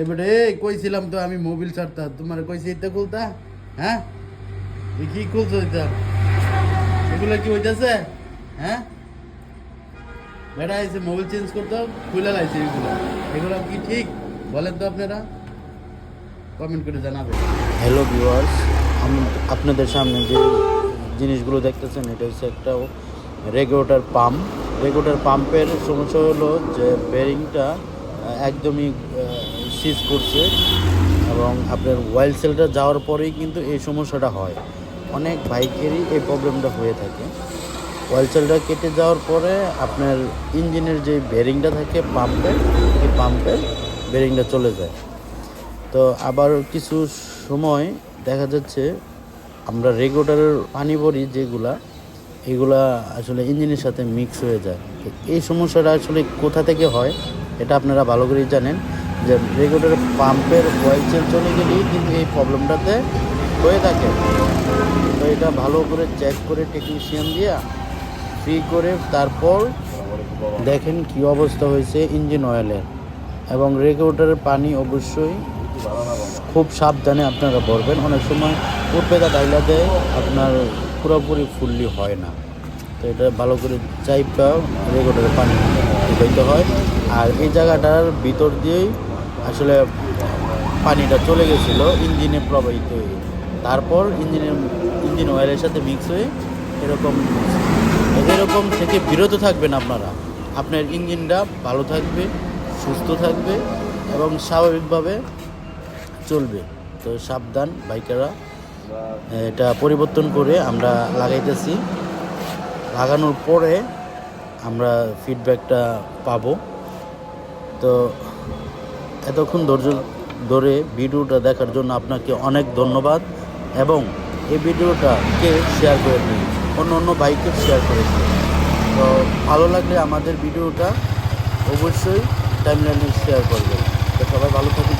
এবারে কইছিলাম তো আমি মোবিল ছাড়তা তোমার কইছি, এটা খুলতা? হ্যাঁ? কি খুলছো এটা? এগুলো কি হইতাছে? হ্যাঁ? বেড়া এসে মোবিল চেঞ্জ করতে খুলে লাইছে এগুলো। এগুলো কি ঠিক? বলেন তো আপনারা। কমেন্ট করে জানাবেন। হ্যালো ভিউয়ার্স আপনাদের সামনে যে জিনিসগুলো দেখতেছেন, এটা হচ্ছে একটা রেগুলেটর পাম্প। রেগুলেটর পাম্পের সমস্যা হলো যে বেরিংটা একদমই সিজ করছে এবং আপনার ওয়াইল সেলটা যাওয়ার পরেই কিন্তু এই সমস্যাটা হয়। অনেক বাইকেরই এই প্রবলেমটা হয়ে থাকে। ওয়াইল সেলটা কেটে যাওয়ার পরে আপনার ইঞ্জিনের যে বেরিংটা থাকে পাম্পের এই পাম্পের বেরিংটা চলে যায়। তো আবার কিছু সময় দেখা যাচ্ছে আমরা রেগুলেটরের পানি ভরি যেগুলা, এগুলা আসলে ইঞ্জিনের সাথে মিক্স হয়ে যায়। এই সমস্যাটা আসলে কোথা থেকে হয়, এটা আপনারা ভালো করেই জানেন। যে রেগুলেটর পাম্পের অয়েল চেঞ্জ চলে গেলেই কিন্তু এই প্রবলেমটাতে হয়ে থাকে। তো এটা ভালো করে চেক করে টেকনিশিয়ান দিয়ে ফ্রি করে তারপর দেখেন কি অবস্থা হয়েছে ইঞ্জিন অয়েলের এবং রেগুলেটরের পানি অবশ্যই খুব সাবধানে আপনারা ভরবেন। অনেক সময় উঠপেদা ডাইলা দেয়, আপনার পুরোপুরি ফুললি হয় না। তো এটা ভালো করে চাইপটা রেগুলেটরের পানি হয়। আর এই জায়গাটার ভিতর দিয়েই আসলে পানিটা চলে গেছিল, ইঞ্জিনে প্রবাহিত হয়ে। তারপর ইঞ্জিনের, ইঞ্জিন অয়েলের সাথে মিক্স হয়ে এরকম এরকম থেকে বিরত থাকবেন আপনারা। আপনার ইঞ্জিনটা ভালো থাকবে, সুস্থ থাকবে এবং স্বাভাবিকভাবে চলবে। তো সাবধান, বাইকাররা। এটা পরিবর্তন করে আমরা লাগাইতেছি। লাগানোর পরে আমরা ফিডব্যাকটা পাবো। তো এতক্ষণ ধৈর্য ধরে ভিডিওটা দেখার জন্য আপনাকে অনেক ধন্যবাদ এবং এই ভিডিওটাকে শেয়ার করে দিন। অন্য অন্য বাইকে শেয়ার করে দিন। তো ভালো লাগলে আমাদের ভিডিওটা অবশ্যই টাইমলাইনে শেয়ার করবেন। তো সবাই ভালো থাকুন